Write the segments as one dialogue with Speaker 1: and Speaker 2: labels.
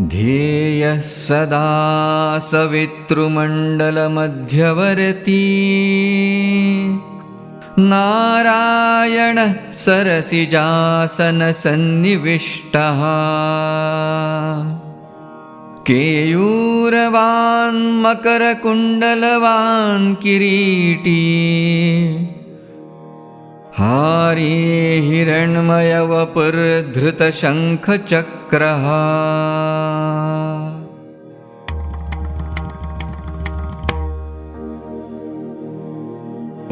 Speaker 1: ध्येयः सदा सवितृमण्डलमध्यवर्ती। नारायणः सरसिजासनसन्निविष्टः। केयूरवान् मकरकुण्डलवान् किरीटी। हारी हिरण्मयवपुर्धृतशङ्खचक्रः।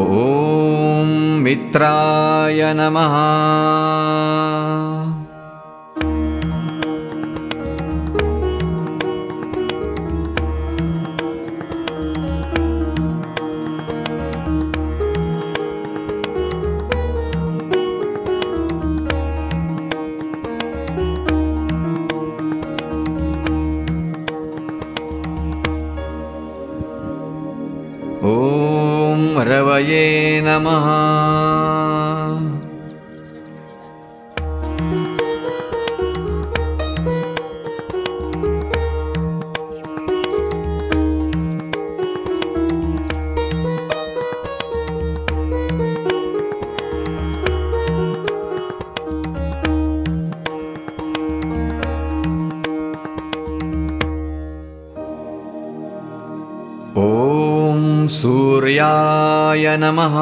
Speaker 1: ॐ मित्राय नमः ॐ रवये नमः। ॐ सूर्याय नमः